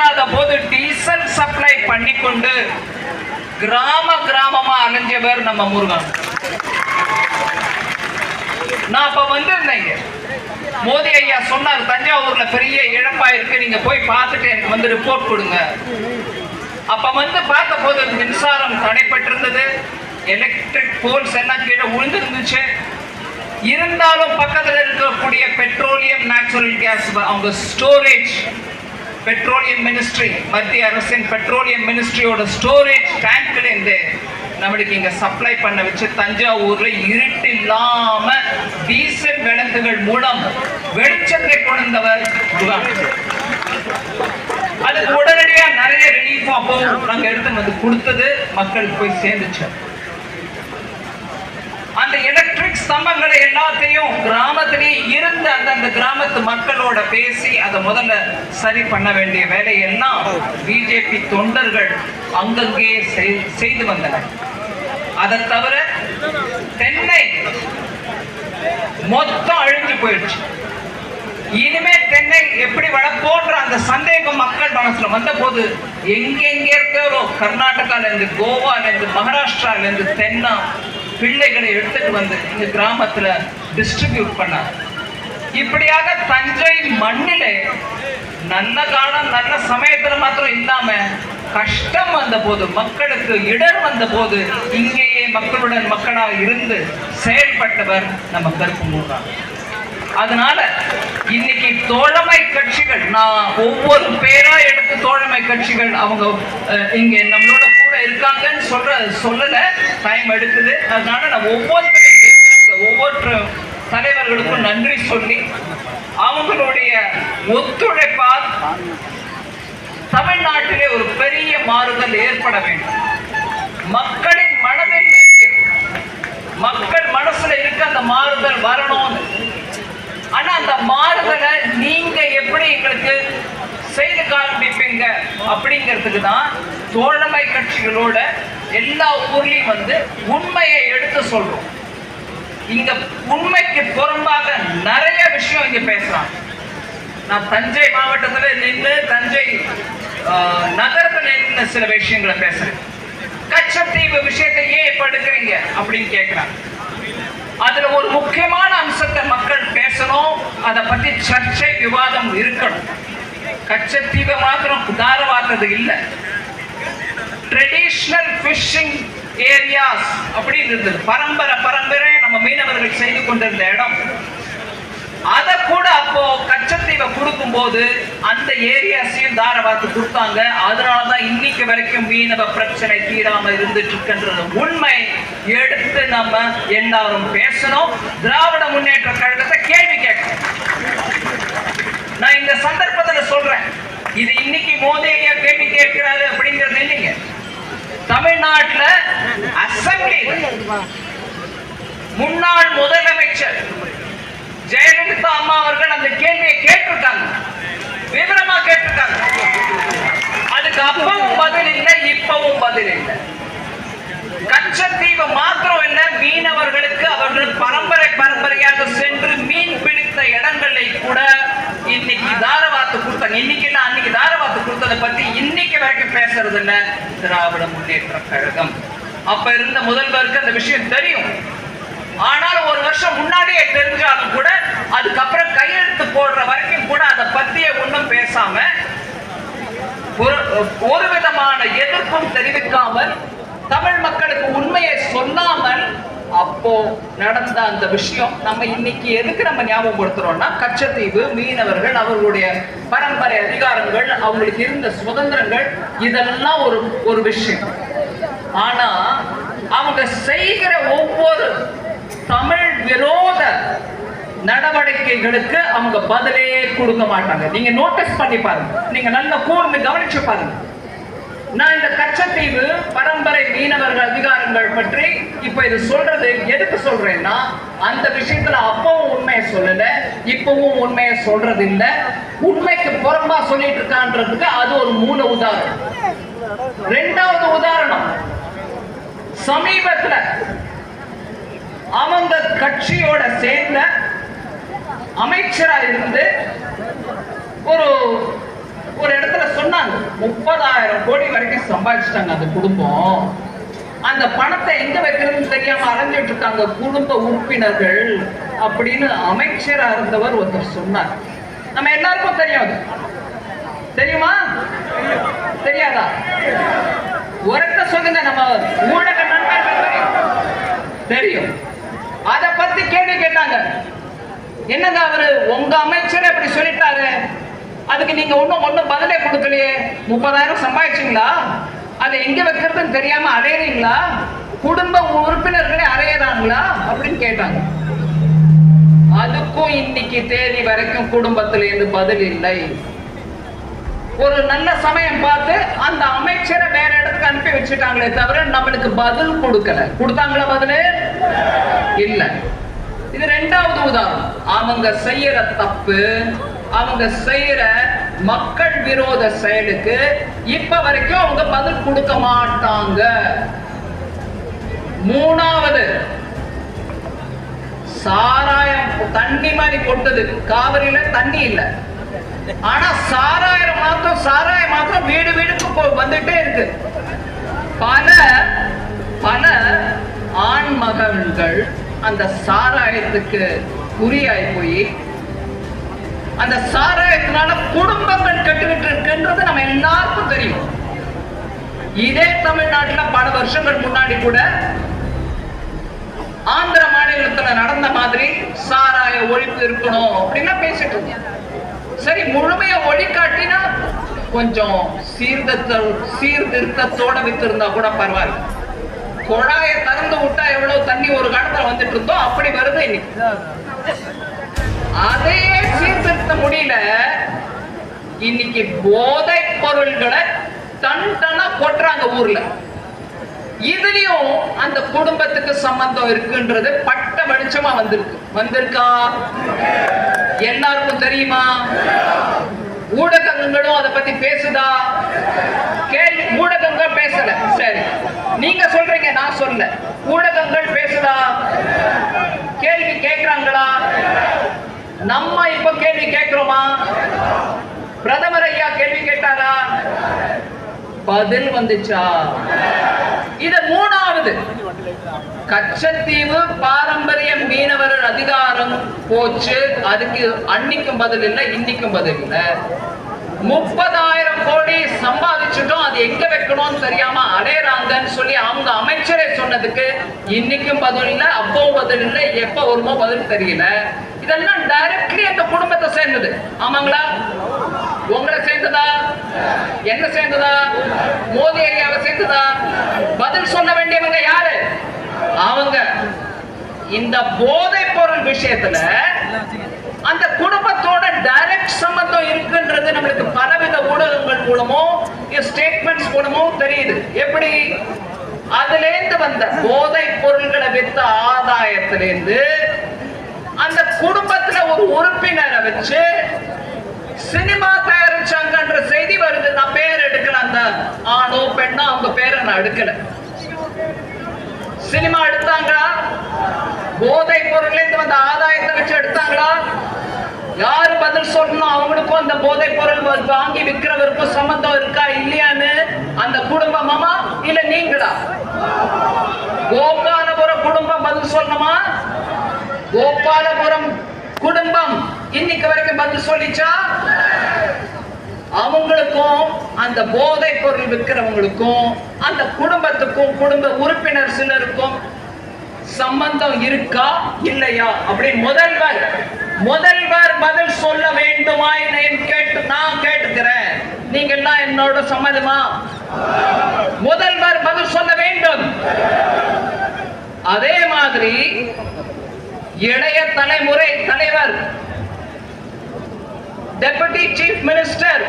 இல்லாத போது diesel supply பண்ணி கொண்டு கிராம கிராமமா அலைஞ்சவர் நம்ம முருகன். நான் அப்ப வந்திருந்தேங்க மோதி ஐயா சொன்னார் தஞ்சாவூர்ல பெரிய இழப்பா இருக்கு நீங்க போய் பார்த்துட்டு எனக்கு வந்து ரிப்போர்ட் கொடுங்க. அப்ப வந்து பார்த்த போது மின்சாரம் தடைப்பட்டிருந்தது. எலக்ட்ரிக் போல்ஸ் எல்லாம் கீழே விழுந்திருந்துச்சு இருந்தாலும் பக்கத்தில் இருக்கக்கூடிய பெட்ரோலியம் நேச்சுரல் கேஸ் அவங்க ஸ்டோரேஜ் பெட்ரோலியம் மினிஸ்ட்ரி மத்திய அரசின் பெட்ரோலியம் மினிஸ்ட்ரியோட ஸ்டோரேஜ் டேங்க்ல இருந்து நம்மளுக்கு இங்க சப்ளை பண்ண வச்சு தஞ்சாவூர்ல இருட்டு இல்லாம டீசல் விளக்குகள் மூலம் வெளிச்சத்தை கொண்டவர் அதுக்கு உடனடியா நிறைய ரிலீஃப் அப்போ நாங்க எடுத்து வந்து கொடுத்தது மக்களுக்கு போய் சேர்ந்துச்சு. அந்த எலக்ட்ரிக் ஸ்தம்பங்களை எல்லாத்தையும் கிராமத்திலே இருந்த அந்தந்த கிராமத்து மக்களோட பேசி அதை முதல்ல சரி பண்ண வேண்டிய வேலையெல்லாம் பிஜேபி தொண்டர்கள் அங்கங்கே செய்- செய்து வந்தனர். அதை தவிர தென்னை மொத்தம் அழிஞ்சு போயிடுச்சு. இனிமே தென்னை எப்படி வளர்ப்போன்ற அந்த சந்தேகம் மக்கள் மனசுல வந்த போது எங்கெங்க இருக்காரோ கர்நாடகால இருந்து கோவால இருந்து மகாராஷ்டிரால இருந்து தென்னா பிள்ளைகளை எடுத்துட்டு வந்து இந்த கிராமத்துல டிஸ்ட்ரிபியூட் பண்ணார். இப்படியாக தஞ்சை மண்ணிலே நல்ல காலம் நல்ல சமயத்துல மாத்திரம் இல்லாம கஷ்டம் வந்த போது மக்களுக்கு இடர் வந்த போது இங்கேயே மக்களுடன் மக்களாக இருந்து செயல்பட்டவர் நம்ம கருப்பு மூன்றாம் அதனால இன்னைக்கு தோழமை கட்சிகள் நான் ஒவ்வொரு பேரா எடுத்து தோழமை கட்சிகள் அவங்க அஹ், இங்க நம்மளோட கூட இருக்காங்கன்னு சொல்ற சொல்லல டைம் எடுக்குது. அதனால நான் ஒவ்வொருத்தரையும் ஒவ்வொரு தலைவர்களுக்கும் நன்றி சொல்லி அவங்களுடைய ஒத்துழைப்பால் தமிழ்நாட்டிலே ஒரு பெரிய மாறுதல் ஏற்பட வேண்டும். மக்கள் மனதில் இருக்கு மக்கள் மனசுல இருக்க அந்த மாறுதல் வரணும்னு ஆனா அந்த மாறுதலை நீங்க எப்படி எங்களுக்கு செய்து காண்பிப்பீங்க அப்படிங்கிறதுக்கு தான் தோழமை கட்சிகளோட எல்லா ஊர்லயும் வந்து உண்மையை எடுத்து சொல்றோம். இங்க உண்மைக்கு புறம்பாக நிறைய விஷயம் இங்க பேசுறாங்க. நான் தஞ்சை மாவட்டத்தில் நின்று தஞ்சை நகரத்தில் நின்று சில விஷயங்களை பேசுறேன். கச்சத்தீவு விஷயத்தை ஏன் இப்ப எடுக்கிறீங்க அப்படின்னு கேட்கிறாங்க அதுல ஒரு முக்கியமான அம்சத்தை மக்கள் பேசணும். அதை பத்தி சர்ச்சை விவாதம் இருக்கணும். கச்சத்தீவை மாத்திரம் உதாரவாத்தது இல்லை. ட்ரெடிஷ்னல் ஃபிஷிங் ஏரியாஸ் அப்படின்னு இருந்தது. பரம்பரை பரம்பரை நம்ம மீனவர்கள் செய்து கொண்டிருந்த இடம். அதை கூட அப்போ கச்சத்தீவை கொடுக்கும்போது அந்த ஏரியாஸையும் தாரவாத்து கொடுத்தாங்க. அதனாலதான் இன்னைக்கு வரைக்கும் மீனவ பிரச்சனை தீராம இருந்துட்டு இருக்கின்றது உண்மை எடுத்து நம்ம எல்லாரும் பேசணும். திராவிட முன்னேற்ற கழகத்தை கேள்வி கேட்கணும். நான் இந்த சந்தர்ப்பத்துல சொல்றேன். இது இன்னைக்கு மோடி ஐயா கேள்வி கேட்கிறாரு அப்படிங்கிறது இல்லைங்க. தமிழ்நாட்டுல அசம்பிளி. முன்னாள் முதலமைச்சர் ஜெயலலிதா அம்மா அவர்கள் அந்த கேள்வியை கேட்டிருக்காங்க. விவரமா கேட்டிருக்காங்க. அதுக்கு அப்பவும் பதில் இல்லை இப்பவும் பதில் இல்லை. கச்சத்தீவு மாத்திரம் இல்ல மீனவர்களுக்கு அவர்கள் பரம்பரை பரம்பரையாக சென்று மீன் பிடித்த இடங்களை கூட இன்னைக்கு தாரவாத்து கொடுத்தாங்க இன்னைக்கு இல்ல அன்னைக்கு தாரவாத்து கொடுத்ததை பத்தி இன்னைக்கு வரைக்கும் பேசுறது என்ன திராவிட முன்னேற்ற கழகம். அப்ப இருந்த முதல்வருக்கு அந்த விஷயம் தெரியும். ஆனால் ஒரு வருஷம் முன்னாடியே தெரிஞ்சாலும் கூட அதுக்கப்புறம் கையெழுத்து போடுற வரைக்கும் கூட அதை பத்திய ஒன்றும் பேசாம ஒரு ஒரு விதமான எதிர்ப்பும் தெரிவிக்காமல் தமிழ் மக்களுக்கு உண்மையை சொல்லாமல் அப்போ நடந்த அந்த விஷயம் நம்ம இன்னைக்கு எதுக்கு நம்ம ஞாபகப்படுத்துறோம்னா கச்சத்தீவு மீனவர்கள் அவர்களுடைய பரம்பரை அதிகாரங்கள் அவங்களுக்கு இருந்த சுதந்திரங்கள் இதெல்லாம் ஒரு ஒரு விஷயம். ஆனா அவங்க செய்கிற ஒவ்வொரு தமிழ் விரோத நடவடிக்கைகளுக்கு அவங்க பதிலே கொடுக்க மாட்டாங்க. நீங்க நோட்டீஸ் பண்ணி பாருங்க. நீங்க நல்ல கூர்ந்து கவனிச்சு பாருங்க. நான் இந்த கச்சத்தீவு பரம்பரை மீனவர்கள் அதிகாரங்கள் பற்றி இப்ப இது சொல்றது எதுக்கு சொல்றேன்னா அந்த விஷயத்துல அப்பவும் உண்மையை சொல்லல இப்பவும் உண்மையை சொல்றது இல்ல உண்மைக்கு புறம்பா சொல்லிட்டு இருக்கான்றதுக்கு அது ஒரு மூல உதாரணம். ரெண்டாவது உதாரணம். சமீபத்துல அவங்க கட்சியோட சேர்ந்த அமைச்சரா இருந்து ஒரு ஒரு இடத்துல சொன்னாங்க முப்பதாயிரம் கோடி வரைக்கும் சம்பாதிச்சிட்டாங்க அந்த குடும்பம். அந்த பணத்தை எங்க வைக்கிறதுன்னு தெரியாம அலைஞ்சிட்டு இருக்காங்க குடும்ப உறுப்பினர்கள் அப்படின்னு அமைச்சரா இருந்தவர் ஒருத்தர் சொன்னார். நம்ம எல்லாருக்கும் தெரியும் அது. தெரியுமா? தெரியாதா? உரத்த சொல்லுங்க நம்ம ஊடக நண்பர்கள் தெரியும். அதை பத்தி கேள்வி கேட்டாங்க. என்னங்க அவரு? உங்க அமைச்சர் அப்படி சொல்லிட்டாரு. அதுக்கு நீங்க ஒண்ணும் ஒண்ணும் பதிலே கொடுக்கலையே. முப்பதாயிரம் சம்பாதிச்சிங்களா? அதை எங்க வைக்கிறதுன்னு தெரியாம அடையறீங்களா குடும்ப உறுப்பினர்களே அறையறாங்களா அப்படின்னு கேட்டாங்க. அதுக்கும் இன்னைக்கு தேதி வரைக்கும் குடும்பத்துல இருந்து பதில் இல்லை. ஒரு நல்ல சமயம் பார்த்து அந்த அமைச்சரை வேற இடத்துக்கு அனுப்பி வச்சுட்டாங்களே தவிர நம்மளுக்கு பதில் கொடுக்கல. கொடுத்தாங்களா பதில்? இல்ல. இது ரெண்டாவது உதாரணம். அவங்க செய்யற தப்பு அவங்க செய்யற மக்கள் விரோத செயலுக்கு இப்ப வரைக்கும் அவங்க பதில் கொடுக்க மாட்டாங்க. மூணாவது சாராயம் தண்ணி மாதிரி கொட்டது. காவிரியில தண்ணி இல்ல. ஆனா சாராயம் மாத்திரம் சாராயம் மாத்திரம் வீடு வீடுக்கு வந்துட்டே இருக்கு. பல பல ஆண்மகன்கள் அந்த சாராயத்துக்கு குறியாய் போய் அந்த சாராயத்தினால குடும்பங்கள் கட்டுக்கிட்டு இருக்குன்றது நம்ம எல்லாருக்கும் தெரியும். இதே தமிழ்நாட்டுல பல வருஷங்கள் முன்னாடி கூட ஆந்திர மாநிலத்துல நடந்த மாதிரி சாராய ஒழிப்பு இருக்கணும் அப்படின்னா பேசிட்டு இருந்தேன் சரி முழுமையா ஒழிக்காட்டினா கொஞ்சம் சீர்திருத்த சீர்திருத்தத்தோட வித்திருந்தா கூட பரவாயில்ல. குழாயை திறந்து விட்டா எவ்வளவு தண்ணி ஒரு காலத்துல வந்துட்டு இருந்தோம் அப்படி வருது இன்னைக்கு. அதையே சீர்திருத்த முடியல. இன்னைக்கு போதை பொருள்களை டன் டனா கொட்டுறாங்க ஊர்ல. இதுலயும் அந்த குடும்பத்துக்கு சம்பந்தம் இருக்குன்றது பட்ட வெளிச்சமா வந்திருக்கு. வந்திருக்கா? எல்லாருக்கும் தெரியுமா? ஊடகங்களும் அதை பத்தி பேசுதா? கேள்வி ஊடகங்கள் பேசல. சரி. நீங்க சொல்றீங்க நான் சொல்ல. ஊடகங்கள் பேசுதா? கேள்வி கேட்கிறாங்களா? நம்ம இப்ப கேள்வி கேட்கிறோமா? பிரதமர் ஐயா கேள்வி கேட்டாரா? பதில் வந்துச்சா? இது மூணாவது. கச்சத்தீவு பாரம்பரிய மீனவர் அதிகாரம் போச்சு. அதுக்கு அன்னைக்கும் பதில் இல்லை இன்னைக்கும் பதில் இல்லை. முப்பதாயிரம் கோடி சம்பாதிச்சுட்டோம் அது எங்க வைக்கணும்னு தெரியாம அலையறாங்கன்னு சொல்லி அவங்க அமைச்சரே சொன்னதுக்கு இன்னைக்கும் பதில் இல்லை அப்பவும் பதில் இல்லை எப்ப வருமோ பதில் தெரியல. இதெல்லாம் டைரக்ட்லி அந்த குடும்பத்தை சேர்ந்தது. ஆமாங்களா? உங்களை சேர்ந்ததா? என்ன சேர்ந்ததா? மோதி ஐயாவை சேர்ந்ததா? பதில் சொல்ல வேண்டியவங்க யாரு? அவங்க இந்த போதை பொருள் விஷயத்துல அந்த குடும்பத்தோட டைரக்ட் சம்பந்தம் இருக்குன்றது நம்மளுக்கு பலவித ஊடகங்கள் மூலமோ ஸ்டேட்மெண்ட்ஸ் மூலமோ தெரியுது. எப்படி? அதுல இருந்து வந்த போதை பொருள்களை வித்த ஆதாயத்திலிருந்து அந்த குடும்பத்துல ஒரு உறுப்பினரை வச்சு சினிமா தயாரிச்சாங்கன்ற செய்தி வருது. நான் பேர் எடுக்கல அந்த ஆணோ பெண்ணோ அவங்க பேரை நான் எடுக்கல. சினிமா எடுத்தாங்களா? போதை பொருள்லேருந்து வந்த ஆதாயத்தை வச்சு எடுத்தாங்களா? யாரு பதில் சொல்லணும்? அவங்களுக்கும் அந்த போதை பொருள் வாங்கி விற்கிறவருக்கும் சம்பந்தம் இருக்கா இல்லையான்னு அந்த குடும்பமாமா இல்ல நீங்களா? கோபாலபுரம் குடும்பம் பதில் சொல்லணுமா? கோபாலபுரம் குடும்பம் இன்னைக்கு வரைக்கும் பதில் சொல்லிச்சா? அவங்களுக்கும் அந்த போதை பொருள் விற்கிறவங்களுக்கும் அந்த குடும்பத்துக்கும் குடும்ப உறுப்பினர் சிலருக்கும் சம்பந்தம் இருக்கா இல்லையா? அப்படி முதல்வர் முதல்வர் பதில் சொல்ல வேண்டுமா நான் கேட்டு நான் கேட்டுக்கிறேன். நீங்க எல்லாம் என்னோட சம்மதமா? முதல்வர் பதில் சொல்ல வேண்டும். அதே மாதிரி இளைய தலைமுறை தலைவர் டெபுட்டி சீஃப் மினிஸ்டர்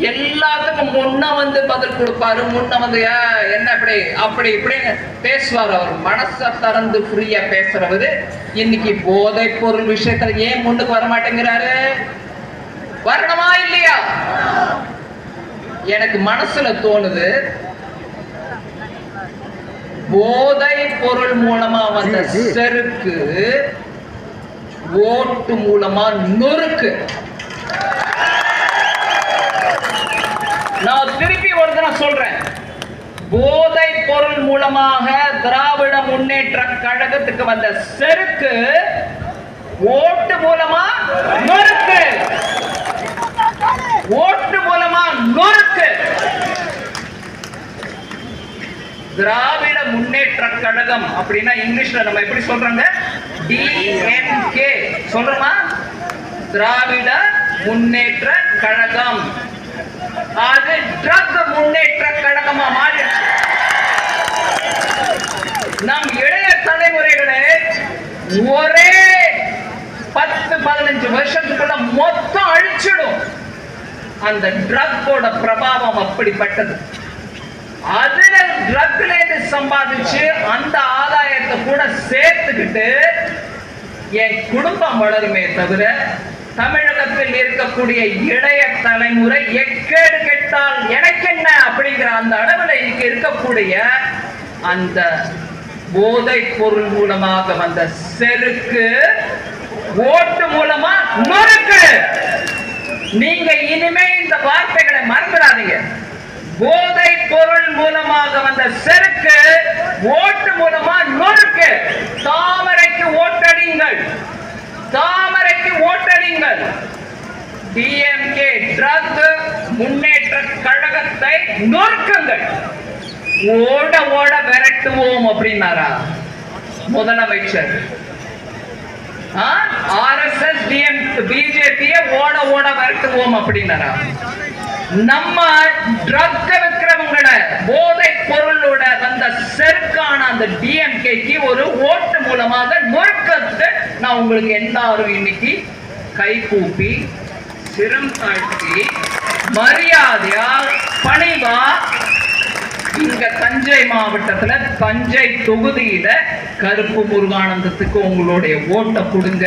எல்லாத்துக்கும் முன்ன வந்து பதில் கொடுப்பாரு. முன்ன வந்து "ஏ, என்ன இப்படி அப்படி இப்படின்னு பேசுவார் அவர். மனசை திறந்து ஃப்ரீயா பேசுறவரு. இன்னைக்கு போதை பொருள் விஷயத்துல ஏன் முன்னுக்கு வர மாட்டேங்கிறாரு? வரணுமா இல்லையா? எனக்கு மனசுல தோணுது போதை பொருள் மூலமா வந்த செருக்கு ஓட்டு மூலமா நொறுக்கு. நான் திருப்பி ஒரு தினம் சொல்றேன். போதை பொருள் மூலமாக திராவிட முன்னேற்ற கழகத்துக்கு வந்த செருக்கு ஓட்டு மூலமா நொறுக்கு. ஓட்டு மூலமா நொறுக்கு. திராவிட முன்னேற்ற கழகம் அப்படின்னா இங்கிலீஷ்ல நம்ம எப்படி சொல்றாங்க? டிஎம்கே சொல்றோமா திராவிட முன்னேற்ற கழகம். அது ட்ரக் முன்னேற்ற கழகமா மாறி நம் இளைய தலைமுறைகளே ஒரே பத்து பதினஞ்சு வருஷத்துக்குள்ள மொத்தம் அழிச்சிடும். அந்த ட்ரக்கோட பிரபாவம் அப்படிப்பட்டது. அதுல ட்ரக்ல இருந்து சம்பாதிச்சு அந்த ஆதாயத்தை கூட சேர்த்துக்கிட்டு என் குடும்பம் வளருமே தவிர தமிழகத்தில் இருக்கக்கூடிய இளைய தலைமுறை எக்கேடு கெட்டால் எனக்கு என்ன அப்படிங்கிற அந்த அளவில் இன்னைக்கு இருக்கக்கூடிய அந்த போதை பொருள் மூலமாக வந்த செருக்கு ஓட்டு மூலமா நொறுக்கு. நீங்க இனிமே இந்த வார்த்தைகளை மறந்துடாதீங்க. போதை பொருள் மூலமாக வந்த செருக்கு ஓட்டு மூலமா நொறுக்கு. தாமரைக்கு ஓட்டடிங்கள் தாமரைக்கு ஓட்டடிங்கள் டிஎம்கே ட்ரக் முன்னேற்ற கழகத்தை நொறுக்குங்கள். ஓட ஓட விரட்டுவோம் அப்படின்னாரா? முதலமைச்சர். ஆர்எஸ்எஸ் டிஎம் பிஜேபியை ஓட ஓட விரட்டுவோம் அப்படின்னாரா? நம்ம ட்ரக் விக்ரமங்களை போதை பொருளோட வந்த செருக்கான அந்த டிஎம்கேக்கு ஒரு ஓட்டு மூலமாக நொறுக்கத்தை நான் உங்களுக்கு எல்லாரும் இன்னைக்கு கை கூப்பி சிரம் தாழ்த்தி மரியாதையா பணிவா இங்க தஞ்சை மாவட்டத்துல தஞ்சை தொகுதியில கருப்பு முருகானந்தத்துக்கு உங்களுடைய ஓட்டை கொடுங்க.